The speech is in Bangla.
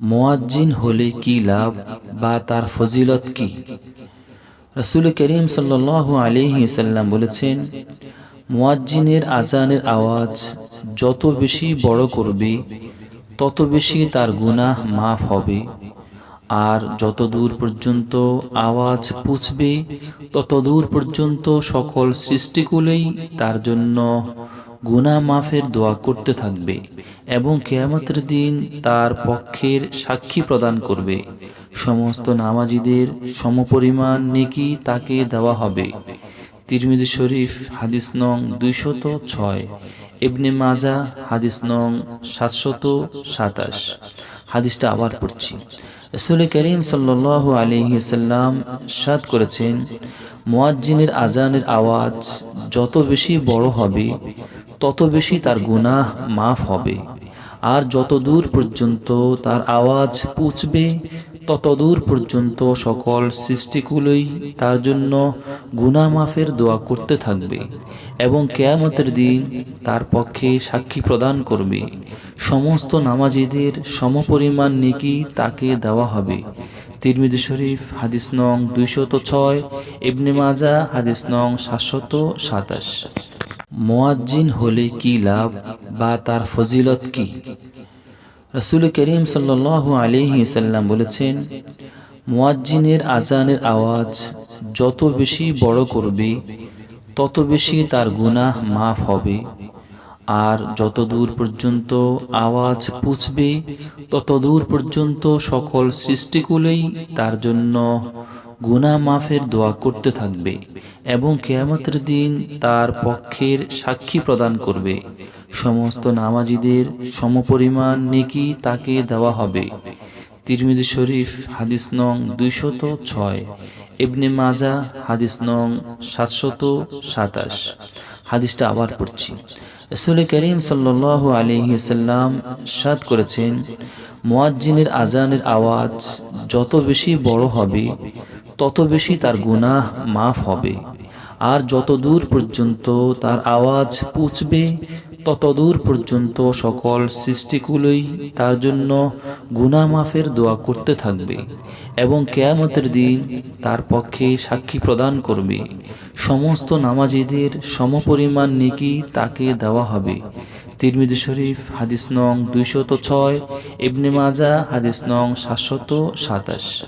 মোয়াজ্জিন হলে কি লাভ বা তার ফজিলত কি? রসুল করিম সাল্লাহ আলিহি সাল্লাম বলেছেন, মোয়াজ্জিনের আজানের আওয়াজ যত বেশি বড় করবে, তত বেশি তার গুনাহ মাফ হবে। আর যত দূর পর্যন্ত আওয়াজ পুছবে, তত দূর পর্যন্ত সকল সৃষ্টিগুলোই তার জন্য গুনা মাফের দোয়া করতে থাকবে এবং কেয়ামতের দিন তার পক্ষের সাক্ষী প্রদান করবে। সমস্ত নামাজিদের সমপরিমাণ নেকি তাকে দেওয়া হবে। তিরমিদি শরীফ, হাদিস নং দুইশত ছয়, ইবনে মাজা হাদিস নং সাতশত সাতাশ। হাদিসটা আবার পড়ছি। রসুল করিম সাল্লাহ আলিহাল্লাম সাদ করেছেন, মোয়াজ্জিনের আজানের আওয়াজ যত বেশি বড় হবে তত বেশি তার গুনাহ মাফ হবে। আর যত দূর পর্যন্ত তার আওয়াজ পুছবে, তত দূর পর্যন্ত সকল সৃষ্টিগুলোই তার জন্য গুনা মাফের দোয়া করতে থাকবে এবং কেয়ামতের দিন তার পক্ষে সাক্ষী প্রদান করবে। সমস্ত নামাজিদের সমপরিমাণ নেকি তাকে দেওয়া হবে। তিরমিদি শরীফ, হাদিস নং দুইশত ছয়, ইবনে মাজা হাদিস নং সাতশত সাতাশ। মোয়াজ্জিন হলে কি লাভ বা তার ফজিলত কি? রসুল করিম সাল্লাহ আলিহি সাল্লাম বলেছেন, মোয়াজ্জিনের আজানের আওয়াজ যত বেশি বড় করবে, তত বেশি তার গুনাহ মাফ হবে। আর যত দূর পর্যন্ত আওয়াজ পুছবে, তত দূর পর্যন্ত সকল সৃষ্টিগুলোই তার জন্য গুনা মাফের দোয়া করতে থাকবে এবং কেয়ামতের দিন তার পক্ষের সাক্ষী প্রদান করবে। সমস্ত নামাজিদের সমপরিমাণ নেকি তাকে দেওয়া হবে। তিরমিদি শরীফ, হাদিস নং দুইশত ছয়, ইবনে মাজা, হাদিস নং সাতশত সাতাশ। হাদিসটা আবার পড়ছি। রসুল করিম সাল্লাহ আলিহাল্লাম সাদ করেছেন, মোয়াজ্জিনের আজানের আওয়াজ যত বেশি বড় হবে তত বেশি তার গুনাহ মাফ হবে। আর যত দূর পর্যন্ত তার আওয়াজ পুছবে, তত দূর পর্যন্ত সকল সৃষ্টিগুলোই তার জন্য গুনা মাফের দোয়া করতে থাকবে এবং কেয়ামতের দিন তার পক্ষে সাক্ষী প্রদান করবে। সমস্ত নামাজিদের সমপরিমাণ নেকি তাকে দেওয়া হবে। তিরমিদি শরীফ, হাদিস নং দুইশত ছয়, ইবনে মাজা হাদিস নং সাতশত সাতাশ।